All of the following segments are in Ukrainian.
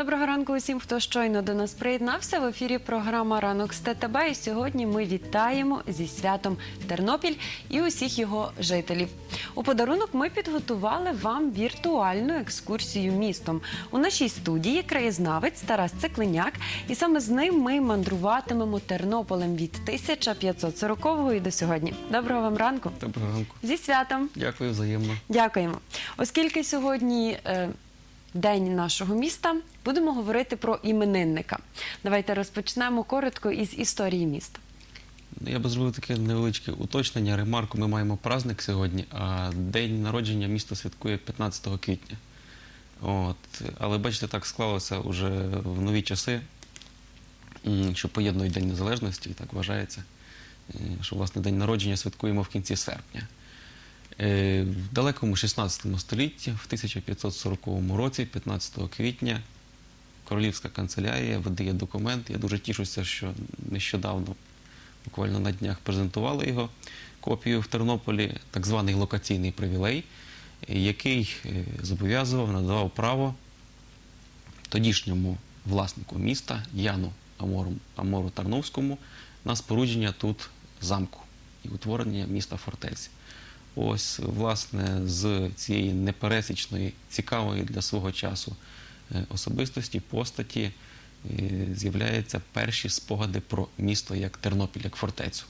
Доброго ранку усім, хто щойно до нас приєднався. В ефірі програма Ранок з ТТБ. І сьогодні ми вітаємо зі святом Тернопіль і усіх його жителів. У подарунок ми підготували вам віртуальну екскурсію містом. У нашій студії краєзнавець Тарас Циклиняк, і саме з ним ми мандруватимемо Тернополем від 1540-го і до сьогодні. Доброго вам ранку! Доброго ранку. Зі святом! Дякую взаємно. Дякуємо. Оскільки сьогодні е, день нашого міста, будемо говорити про іменинника. Давайте розпочнемо коротко із історії міста. Я би зробив таке невеличке уточнення, ремарку. Ми маємо праздник сьогодні, а день народження місто святкує 15 квітня. От. Але бачите, так склалося вже в нові часи, що поєднують День Незалежності, так вважається, е, що власне день народження святкуємо в кінці серпня. Е, В далекому 16 столітті, в 1540 році, 15 квітня, королівська канцелярія видає документ. Я дуже тішуся, що нещодавно, буквально на днях, презентували його копію в Тернополі, так званий локаційний привілей, який е, зобов'язував, надавав право тодішньому власнику міста Яну Амору, Амору Тарновському на спорудження тут замку і утворення міста фортеці. Ось, власне, з цієї непересічної, цікавої для свого часу е, особистості, постаті е, з'являються перші спогади про місто як Тернопіль, як фортецю.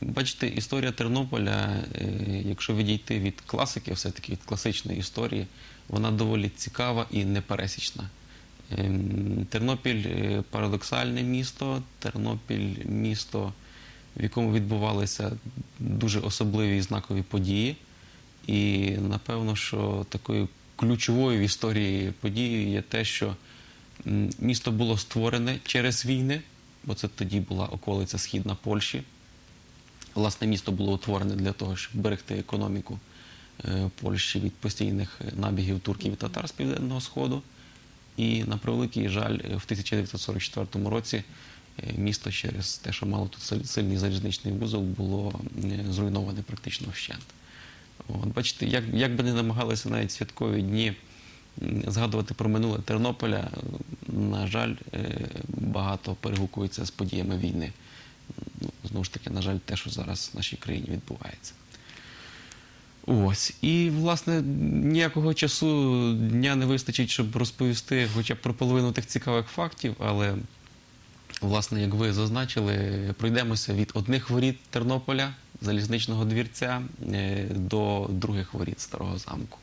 Бачите, історія Тернополя, е, якщо відійти від класики, все-таки від класичної історії, вона доволі цікава і непересічна. Ем, Тернопіль парадоксальне місто, Тернопіль місто, в якому відбувалися дуже особливі і знакові події. І напевно, що такою ключовою в історії подією є те, що місто було створене через війни, бо це тоді була околиця Східна Польщі. Власне, місто було утворене для того, щоб берегти економіку е, Польщі від постійних набігів турків і татар з південного сходу. І на превеликий жаль, в 1944 році місто через те, що мало тут сильний залізничний вузол, було е, зруйноване практично вщент. От, бачите, як, як би не намагалися навіть святкові дні згадувати про минуле Тернополя, е, на жаль, е, багато перегукується з подіями війни. Ну, знову ж таки, на жаль, те, що зараз в нашій країні відбувається. Ось. І, власне, ніякого часу дня не вистачить, щоб розповісти хоча б про половину тих цікавих фактів, але, власне, як ви зазначили, пройдемося від одних воріт Тернополя, залізничного двірця, е, до других воріт Старого замку.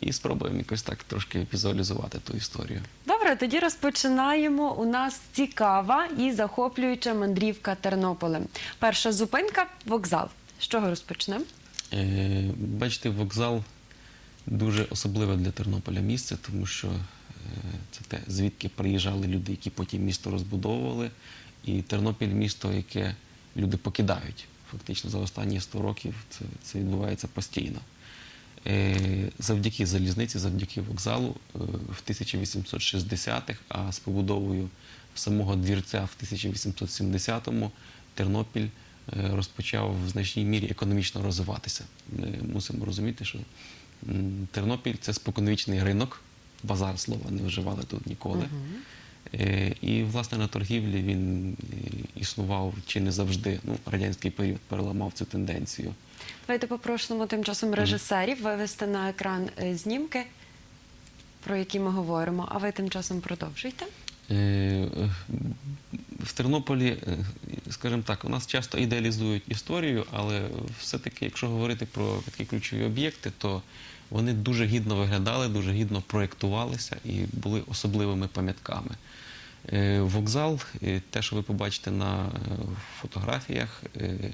І спробуємо якось так трошки візуалізувати ту історію. Добре, тоді розпочинаємо. У нас цікава і захоплююча мандрівка Тернополем. Перша зупинка вокзал. З чого розпочнемо? Е, Бачите, вокзал дуже особливе для Тернополя місце, тому що це те, звідки приїжджали люди, які потім місто розбудовували. І Тернопіль місто, яке люди покидають. Фактично за останні 100 років це, це відбувається постійно. Е, Завдяки залізниці, завдяки вокзалу е, в 1860-х, а з побудовою самого двірця в 1870-му Тернопіль е, розпочав в значній мірі економічно розвиватися. Ми мусимо розуміти, що Тернопіль це споконвічний ринок, базар слова не вживали тут ніколи. Е, І, власне, на торгівлі він е, існував чи не завжди. Ну, радянський період переламав цю тенденцію. Давайте попросимо тим часом режисерів вивести на екран е, знімки, про які ми говоримо. А ви тим часом продовжуйте. Е, В Тернополі, е, скажімо так, у нас часто ідеалізують історію, але все-таки, якщо говорити про такі ключові об'єкти, то вони дуже гідно виглядали, дуже гідно проєктувалися і були особливими пам'ятками. Е, Вокзал, е, те, що ви побачите на е, фотографіях,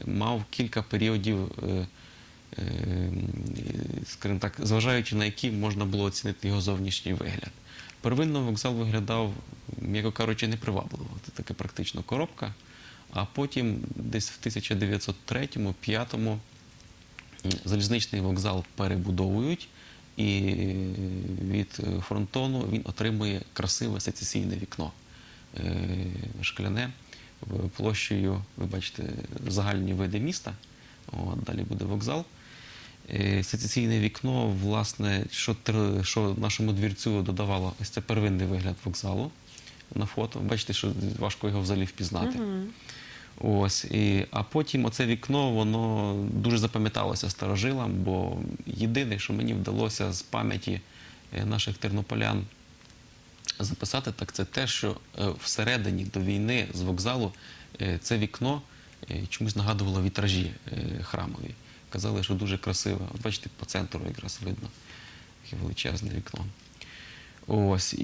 мав кілька періодів, скажімо так, зважаючи на які можна було оцінити його зовнішній вигляд. Первинно вокзал виглядав, м'яко кажучи, непривабливо. Це така практично коробка. А потім, десь в 1903-1905 залізничний вокзал перебудовують, і від фронтону він отримує красиве сецесійне вікно е, шкляне площею, ви бачите, загальні види міста. От, далі буде вокзал. Е, Сецесійне вікно, власне, що, що нашому двірцю додавало ось це первинний вигляд вокзалу на фото. Бачите, що важко його взагалі впізнати. Ось, і, а потім оце вікно, воно дуже запам'яталося старожилам, бо єдине, що мені вдалося з пам'яті е, наших тернополян записати, так це те, що е, всередині до війни з вокзалу е, це вікно чомусь нагадувало вітражі храмові. Казали, що дуже красиве. От бачите, по центру якраз видно таке величезне вікно. Ось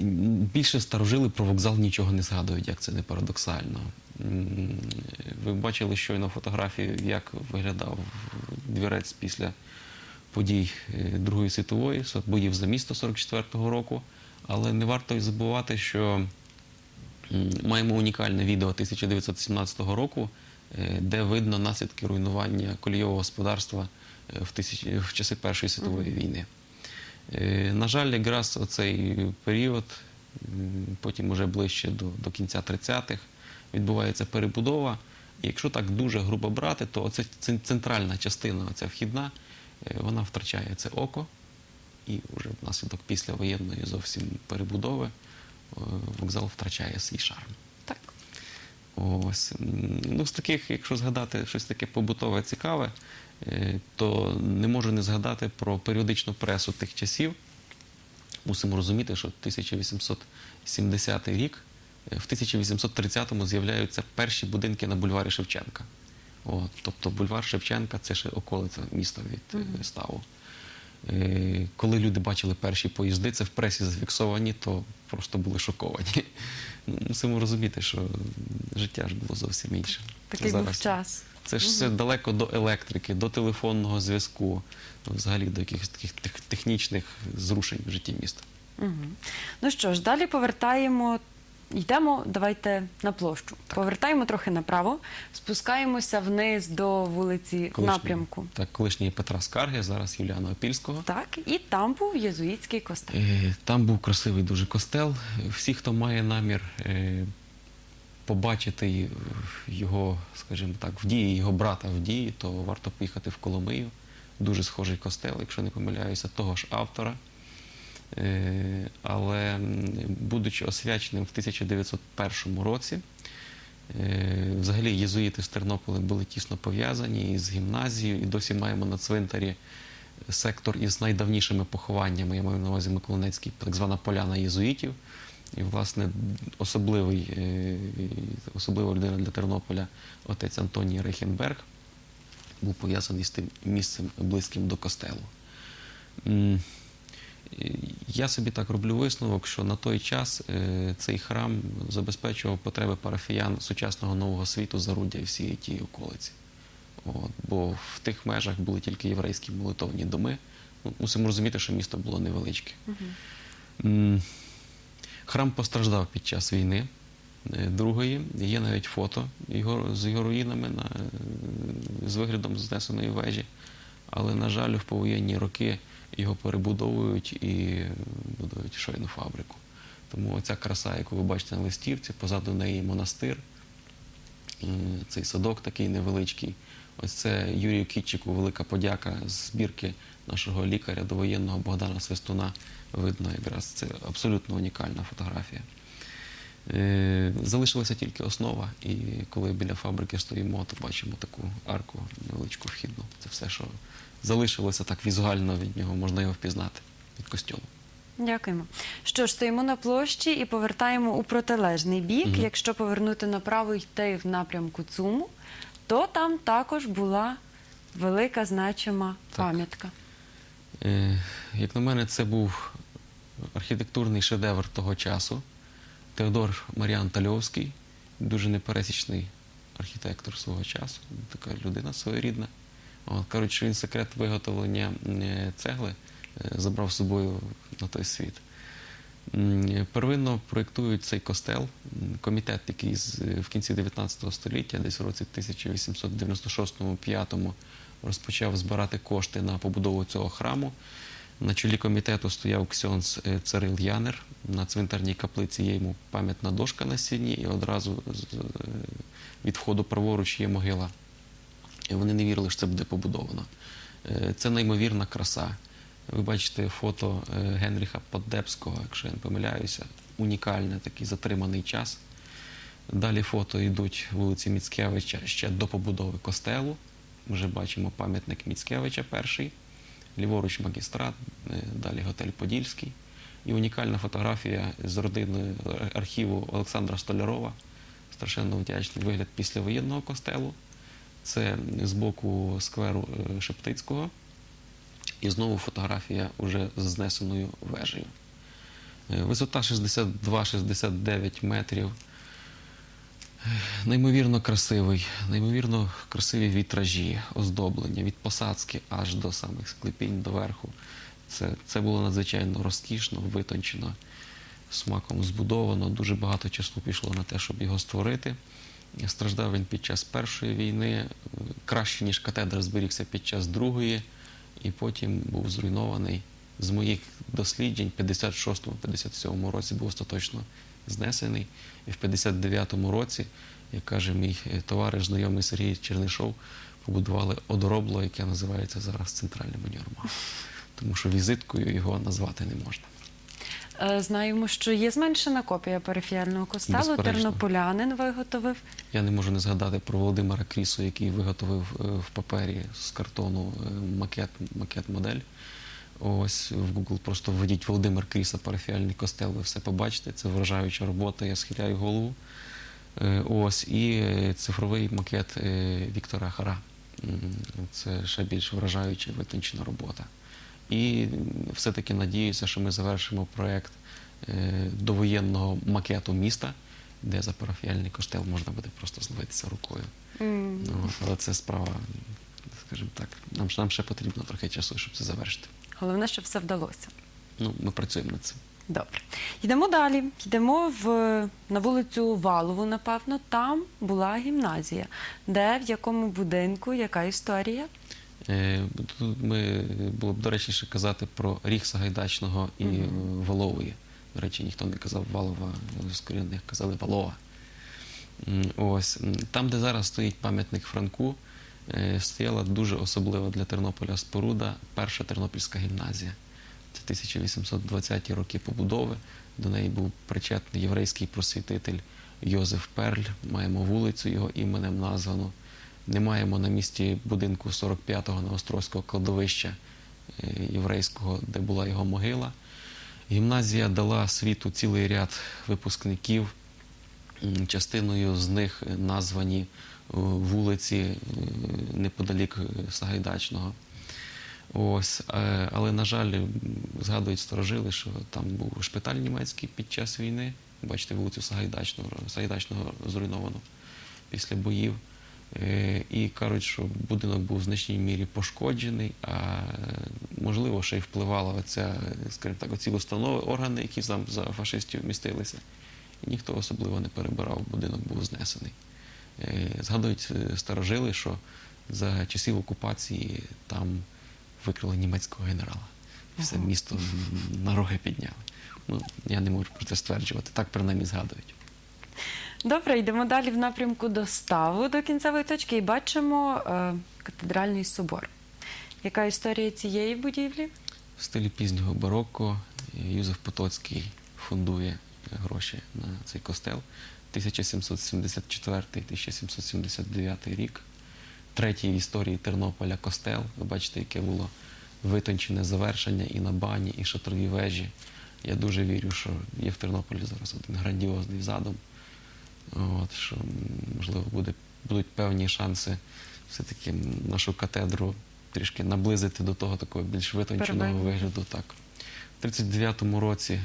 більше старожили про вокзал нічого не згадують, як це не парадоксально. Ви бачили щойно фотографію, як виглядав двірець після подій е, Другої світової, боїв за місто 44-го року. Але не варто й забувати, що маємо унікальне відео 1917 року, е, де видно наслідки руйнування колійового господарства е, в, тисяч- в часи Першої світової війни. На жаль, якраз оцей період, потім уже ближче до, до кінця 30-х, відбувається перебудова. І якщо так дуже грубо брати, то оце центральна частина, оця вхідна, е, вона втрачає це око. І вже внаслідок післявоєнної зовсім перебудови е, вокзал втрачає свій шарм. Так. Ось. Ну, з таких, якщо згадати щось таке побутове цікаве, е, то не можу не згадати про періодичну пресу тих часів. Мусимо розуміти, що 1870 рік, в 1830-му з'являються перші будинки на бульварі Шевченка. От, тобто бульвар Шевченка це ще околиця міста від е, ставу. Е, Коли люди бачили перші поїзди, це в пресі зафіксовані, то просто були шоковані. Ну, Мусимо розуміти, що життя ж було зовсім інше. Такий Зараз був час. Це ж все далеко до електрики, до телефонного зв'язку, ну, взагалі до якихось таких технічних зрушень в житті міста. Угу. Ну що ж, далі повертаємо. Йдемо, давайте на площу. Повертаємо трохи направо, спускаємося вниз до вулиці Колишній- напрямку. Так, колишньої Петра Скарги, зараз Юліана Опільського. Так, і там був єзуїтський костел. Е, Там був красивий дуже костел. Всі, хто має намір е, побачити його, скажімо так, в дії, його брата в дії, то варто поїхати в Коломию. Дуже схожий костел, якщо не помиляюся, того ж автора. Е, Але будучи освяченим в 1901 році, е, взагалі єзуїти з Тернополем були тісно пов'язані із гімназією, і досі маємо на цвинтарі сектор із найдавнішими похованнями. Я маю на увазі Миколинецький, так звана поляна єзуїтів. І, власне, е, особлива людина для Тернополя, отець Антоній Рейхенберг, був пов'язаний з тим місцем близьким до костелу. Я собі так роблю висновок, що на той час е, цей храм забезпечував потреби парафіян сучасного нового світу заруддя і всієї тієї околиці. От, бо в тих межах були тільки єврейські молитовні доми. Мусимо розуміти, що місто було невеличке. Храм постраждав під час війни е, другої. Є навіть фото його, з його руїнами на, е, з виглядом знесеної вежі. Але, на жаль, в повоєнні роки його перебудовують і будують шойну фабрику. Тому ця краса, яку ви бачите на листівці, позаду неї монастир, е, цей садок такий невеличкий. Ось це Юрію Кітчику велика подяка з збірки нашого лікаря довоєнного Богдана Свистуна. Видно якраз це абсолютно унікальна фотографія. Е, Залишилася тільки основа, і коли біля фабрики стоїмо, то бачимо таку арку невеличку вхідну. Це все, що залишилося так візуально від нього, можна його впізнати від костюму. Дякуємо. Що ж, стоїмо на площі і повертаємо у протилежний бік. Мгм. Якщо повернути направо і йти в напрямку ЦУМу, то там також була велика значима пам'ятка. Е, Як на мене, це був архітектурний шедевр того часу. Теодор Маріан Тальовський, дуже непересічний архітектор свого часу, така людина своєрідна. От, що він секрет виготовлення цегли е, забрав з собою на той світ. Первинно проєктують цей костел. Комітет, який в кінці 19 століття, десь в році 1896-5, розпочав збирати кошти на побудову цього храму. На чолі комітету стояв ксьонс е, Царил Янер. На цвинтарній каплиці є йому пам'ятна дошка на стіні, і одразу е, від входу праворуч є могила. І вони не вірили, що це буде побудовано. Е, Це неймовірна краса. Ви бачите фото Генріха Поддебського, якщо я не помиляюся, унікальний такий затриманий час. Далі фото йдуть вулиці Міцкевича ще до побудови костелу. Вже бачимо пам'ятник Міцкевича перший, ліворуч магістрат, е, далі готель Подільський. І унікальна фотографія з родини архіву Олександра Столярова. Страшенно вдячний вигляд післявоєнного костелу. Це з боку скверу е, Шептицького. І знову фотографія уже з знесеною вежею. Е, Висота 62-69 метрів. Неймовірно красивий, неймовірно красиві вітражі, оздоблення від посадки аж до самих склепінь до верху. Це, це було надзвичайно розкішно, витончено, смаком збудовано. Дуже багато часу пішло на те, щоб його створити. Страждав він під час Першої війни, краще, ніж катедра зберігся під час Другої, і потім був зруйнований. З моїх досліджень в 56-57 році був остаточно знесений. І в 59-му році, як каже мій е, товариш, знайомий Сергій Чернишов, побудували одоробло, яке називається зараз центральним універмагом. Тому що візиткою його назвати не можна. Е, Знаємо, що є зменшена копія парафіяльного костелу. Безперечно. Тернополянин виготовив. Я не можу не згадати про Володимира Крісу, який виготовив е, в папері з картону е, макет, макет-модель. Ось в Google просто введіть Володимир Кріса, парафіальний костел, ви все побачите. Це вражаюча робота, я схиляю голову. Е, Ось і е, цифровий макет е, Віктора Хара. Це ще більш вражаюча витончена робота. І все-таки надіюся, що ми завершимо проєкт довоєнного макету міста, де за парафіальний костел можна буде просто зловитися рукою. Ну, от, але це справа, скажімо так, нам, нам ще потрібно трохи часу, щоб це завершити. Головне, щоб все вдалося. Ну, ми працюємо над цим. Добре. Йдемо далі. Йдемо в, на вулицю Валову, напевно. Там була гімназія. Де, в якому будинку, яка історія? Е, Тут ми було б доречніше казати про ріг Сагайдачного і Мгм. Волової. До речі, ніхто не казав Валова, корінних казали Валова. М, Ось М, там, де зараз стоїть пам'ятник Франку, стояла дуже особлива для Тернополя споруда, перша Тернопільська гімназія. Це 1820-ті роки побудови. До неї був причетний єврейський просвітитель Йозеф Перль. Маємо вулицю його іменем названу. Не маємо на місці будинку 45-го Новостройського кладовища е, єврейського, де була його могила. Гімназія дала світу цілий ряд випускників. Частиною з них е, названі е, вулиці е, неподалік е, Сагайдачного. Ось, е, але, на жаль, згадують старожили, що там був шпиталь німецький під час війни. Бачите, вулицю Сагайдачного, Сагайдачного зруйновано після боїв. Е, І кажуть, що будинок був в значній мірі пошкоджений, а е, можливо, ще й впливала оця, е, скажімо так, оці установи, органи, які там за фашистів містилися. І ніхто особливо не перебирав, будинок був знесений. Е, Згадують е, старожили, що за часів окупації там викрили німецького генерала. І все місто на роги підняли. Ну, я не можу про це стверджувати. Так принаймні згадують. Добре, йдемо далі в напрямку до ставу до кінцевої точки і бачимо е, катедральний собор. Яка історія цієї будівлі? В стилі пізнього барокко е, Юзеф Потоцький фундує гроші на цей костел. 1774-1779 рік. Третій в історії Тернополя костел. Ви бачите, яке було витончене завершення і на бані, і шатрові вежі. Я дуже вірю, що є в Тернополі зараз один грандіозний задум. От, що, можливо, буде, будуть певні шанси все-таки нашу катедру трішки наблизити до того такого більш витонченого Первинного. вигляду. Так. В 39-му році,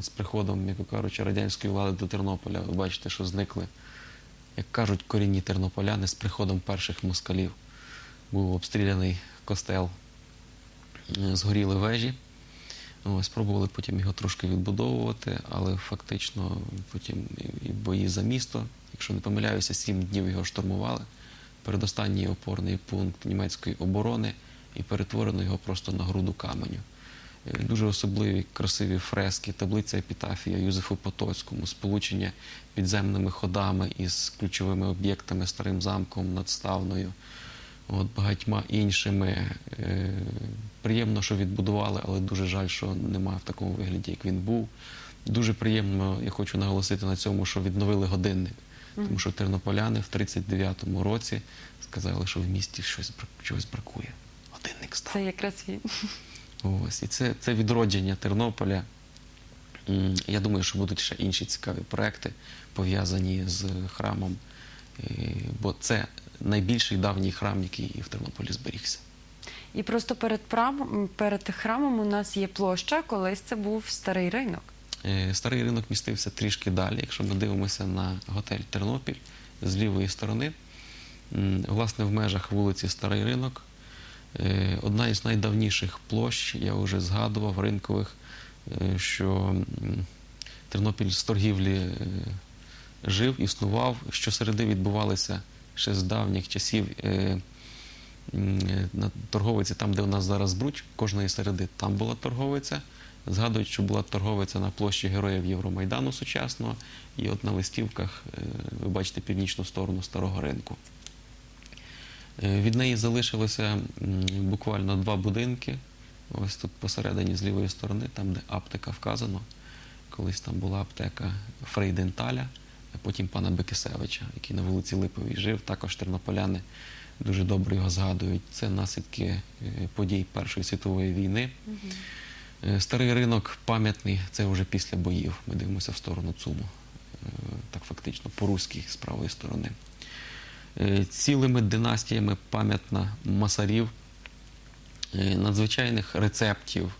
з приходом, як кажучи, радянської влади до Тернополя, ви бачите, що зникли, як кажуть, корінні тернополяни з приходом перших москалів. Був обстріляний костел, е, згоріли вежі. Ось, спробували потім його трошки відбудовувати, але фактично потім і- бої за місто. Якщо не помиляюся, сім днів його штурмували. Передостанній опорний пункт німецької оборони і перетворено його просто на груду каменю. Е, Дуже особливі красиві фрески, таблиця епітафія Юзефу Потоцькому, сполучення підземними ходами із ключовими об'єктами, старим замком, надставною. от, багатьма іншими. Е, Приємно, що відбудували, але дуже жаль, що немає в такому вигляді, як він був. Дуже приємно, я хочу наголосити на цьому, що відновили годинник. Тому що тернополяни в 39-му році сказали, що в місті щось, чогось бракує. Годинник став. Це якраз він. Ось, і це, це відродження Тернополя. Я думаю, що будуть ще інші цікаві проекти, пов'язані з храмом, бо це найбільший давній храм, який в Тернополі зберігся. І просто перед, прам- перед храмом у нас є площа, колись це був старий ринок. Е, Старий ринок містився трішки далі. Якщо ми дивимося на готель Тернопіль з лівої сторони, власне, в межах вулиці Старий ринок, одна із найдавніших площ, я вже згадував, ринкових, е, що Тернопіль з торгівлі е, жив, існував. Щосереди відбувалися ще з давніх часів. е, е, на торговиці, там, де у нас зараз Бруч, кожної середи там була торговиця. Згадують, що була торговиця на площі Героїв Євромайдану сучасного, і от на листівках е, ви бачите північну сторону старого ринку. Е, Від неї залишилося буквально два будинки. Ось тут посередині з лівої сторони, там, де аптека вказано. Колись там була аптека Фрейденталя, а потім пана Бекисевича, який на вулиці Липовій жив. Також тернополяни дуже добре його згадують. Це наслідки е, подій Першої світової війни. Е, Старий ринок пам'ятний, це вже після боїв. Ми дивимося в сторону ЦУМу, так фактично, по-руськи з правої сторони. Е, Цілими династіями пам'ятна масарів, е, надзвичайних рецептів,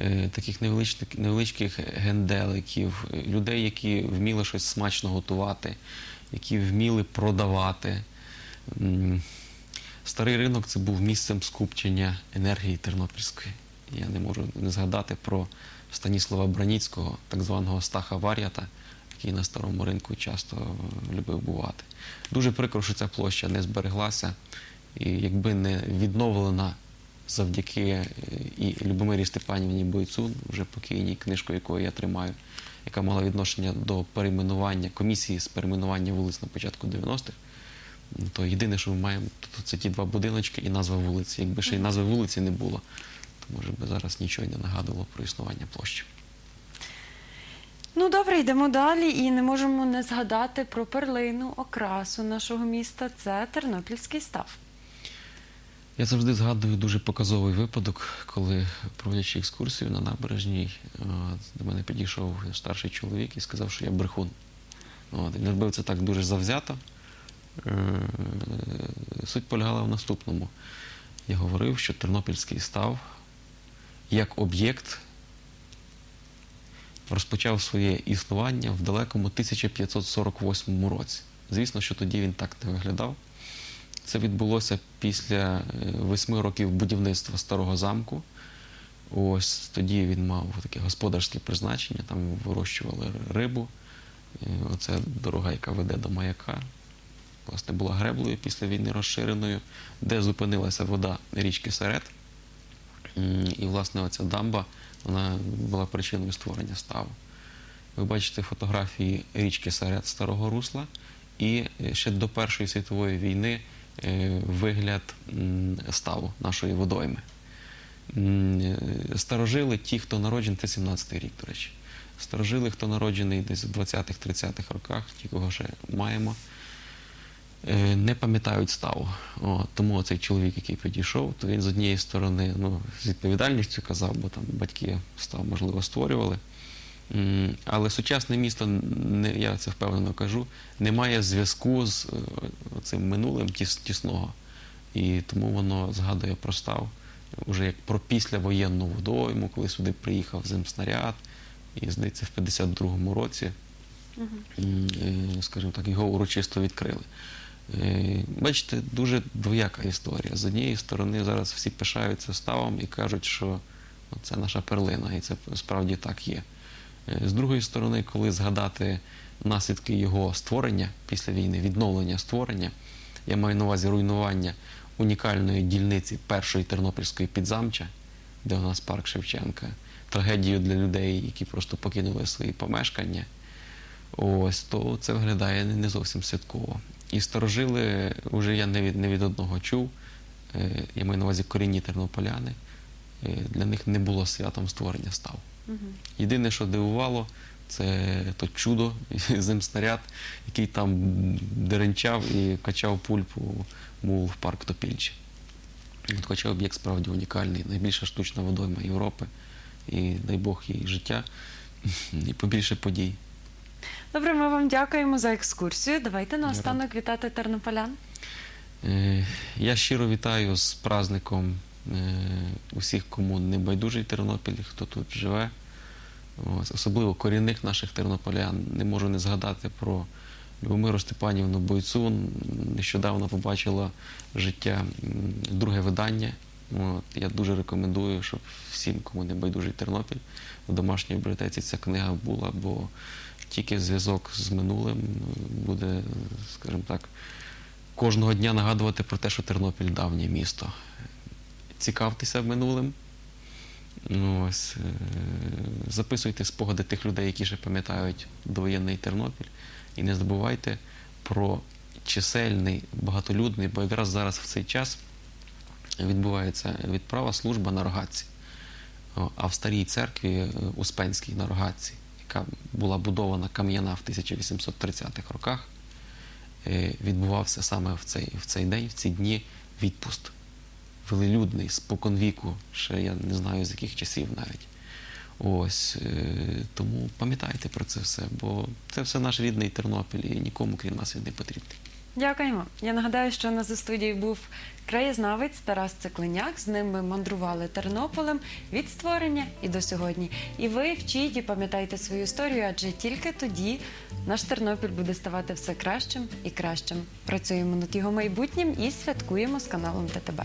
е, таких невеличких, невеличких генделиків, людей, які вміли щось смачно готувати, які вміли продавати. Старий ринок це був місцем скупчення енергії Тернопільської. Я не можу не згадати про Станіслава Браніцького, так званого Стаха Вар'ята, який на старому ринку часто е, любив бувати. Дуже прикро, що ця площа не збереглася, і якби не відновлена завдяки е, і Любомирі Степанівні Бойцун, вже покійній книжку, якої я тримаю, яка мала відношення до перейменування комісії з перейменування вулиць на початку 90-х. То єдине, що ми маємо, то це ті два будиночки і назва вулиці. Якби ще й назви вулиці не було, то може би зараз нічого й не нагадувало про існування площі. Ну добре, йдемо далі і не можемо не згадати про перлину, окрасу нашого міста. Це Тернопільський став. Я завжди згадую дуже показовий випадок, коли проводячи екскурсію на набережній, е, до мене підійшов старший чоловік і сказав, що я брехун. От, робив це так дуже завзято. Е, Суть полягала в наступному. Я говорив, що Тернопільський став як об'єкт розпочав своє існування в далекому 1548 році. Звісно, що тоді він так не виглядав. Це відбулося після е, восьми років будівництва старого замку. Ось тоді він мав таке господарське призначення, там вирощували рибу. Е, Оце дорога, яка веде до маяка. Власне, була греблею після війни розширеною, де зупинилася вода річки Серед. І, власне, оця дамба вона була причиною створення ставу. Ви бачите фотографії річки Серед Старого Русла і е, ще до Першої світової війни е, вигляд ставу нашої водойми. Е, Старожили ті, хто народжений, це 17-й рік, до речі. Старожили, хто народжений десь в 20-30-х роках, ті, кого ще маємо, не пам'ятають ставу. О, тому цей чоловік, який підійшов, то він з однієї сторони ну, з відповідальністю казав, бо там батьки став, можливо, створювали. Але сучасне місто, не, я це впевнено кажу, не має зв'язку з е, цим минулим тіс, тісного. І тому воно згадує про став вже як про післявоєнну водойму, коли сюди приїхав земснаряд, і здається, в 52-му році е, скажімо так, його урочисто відкрили. Е, Бачите, дуже двояка історія. З однієї сторони, зараз всі пишаються ставом і кажуть, що це наша перлина, і це справді так є. Е, З другої сторони, коли згадати наслідки його створення після війни, відновлення створення, я маю на увазі руйнування унікальної дільниці першої тернопільської підзамча, де у нас парк Шевченка, трагедію для людей, які просто покинули свої помешкання. Ось то це виглядає не зовсім святково. І старожили вже я не від, не від одного чув, е, я маю на увазі корінні тернополяни, е, для них не було святом створення став. Мгм. Єдине, що дивувало, це то чудо, земснаряд, який там деренчав і качав пульпу мул в парк Топільчі. От Хоча об'єкт справді унікальний, найбільша штучна водойма Європи. І дай Бог їй життя і побільше подій. Добре, ми вам дякуємо за екскурсію. Давайте наостанок вітати тернополян. Е, Я щиро вітаю з праздником е, усіх, кому не байдужий Тернопіль, хто тут живе. Ось, особливо корінних наших тернополян. Не можу не згадати про Любомиру Степанівну Бойцу. Нещодавно побачила життя друге видання. От, я дуже рекомендую, щоб всім, кому не байдужий Тернопіль, в домашній бібліотеці ця книга була, бо тільки зв'язок з минулим буде, скажімо так, кожного дня нагадувати про те, що Тернопіль давнє місто. Цікавтеся минулим. Ну, Ось, е, записуйте спогади тих людей, які ще пам'ятають довоєнний Тернопіль. І не забувайте про чисельний, багатолюдний, бо якраз зараз в цей час відбувається відправа служба на рогатці. А в старій церкві е, Успенській на рогатці, яка була будована кам'яна в 1830-х роках, е, відбувався саме в цей, в цей день, в ці дні відпуст. Велелюдний, споконвіку, ще я не знаю з яких часів навіть. Ось е, тому пам'ятайте про це все, бо це все наш рідний Тернопіль і нікому крім нас він не потрібний. Дякуємо. Я нагадаю, що у нас у студії був краєзнавець Тарас Циклиняк. З ним ми мандрували Тернополем від створення і до сьогодні. І ви вчіть і пам'ятайте свою історію, адже тільки тоді наш Тернопіль буде ставати все кращим і кращим. Працюємо над його майбутнім і святкуємо з каналом ТТБ.